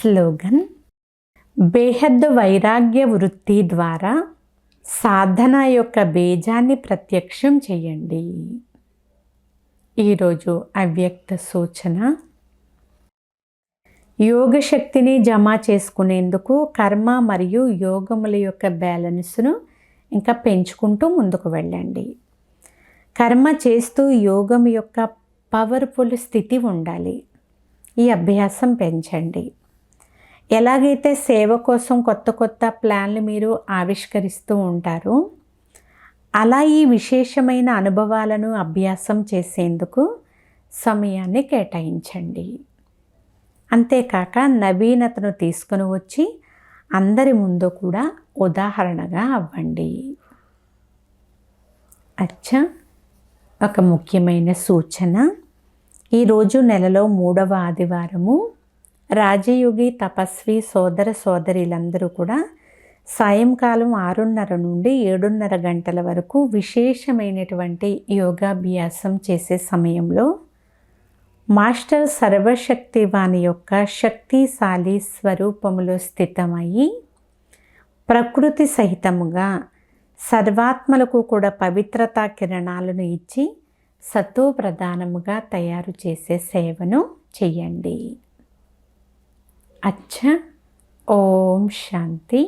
Slogan బేహద్దు వైరాగ్య వృత్తి ద్వారా సాధన యొక్క బీజాన్ని ప్రత్యక్షం చేయండి. ఈరోజు అవ్యక్త సూచన యోగ శక్తిని జమ చేసుకునేందుకు కర్మ మరియు యోగముల యొక్క బ్యాలెన్స్ను ఇంకా పెంచుకుంటూ ముందుకు వెళ్ళండి. కర్మ చేస్తూ యోగం యొక్క పవర్ఫుల్ స్థితి ఉండాలి. ఈ అభ్యాసం పెంచండి. ఎలాగైతే సేవ కోసం కొత్త కొత్త ప్లాన్లు మీరు ఆవిష్కరిస్తూ ఉంటారో అలా ఈ విశేషమైన అనుభవాలను అభ్యాసం చేసేందుకు సమయాన్ని కేటాయించండి. అంతేకాక నవీనతను తీసుకుని వచ్చి అందరి ముందు కూడా ఉదాహరణగా అవ్వండి. అచ్చా ఒక ముఖ్యమైన సూచన. ఈరోజు నెలలో మూడవ ఆదివారము. రాజయోగి తపస్వి సోదర సోదరులందరూ కూడా సాయంకాలం ఆరున్నర నుండి ఏడున్నర గంటల వరకు విశేషమైనటువంటి యోగాభ్యాసం చేసే సమయంలో మాస్టర్ సర్వశక్తివాని యొక్క శక్తిశాలి స్వరూపములో స్థితమయ్యి ప్రకృతి సహితముగా సర్వాత్మలకు కూడా పవిత్రతా కిరణాలను ఇచ్చి సత్వప్రధానముగా తయారు చేసే సేవను చేయండి. अच्छा ओम शांति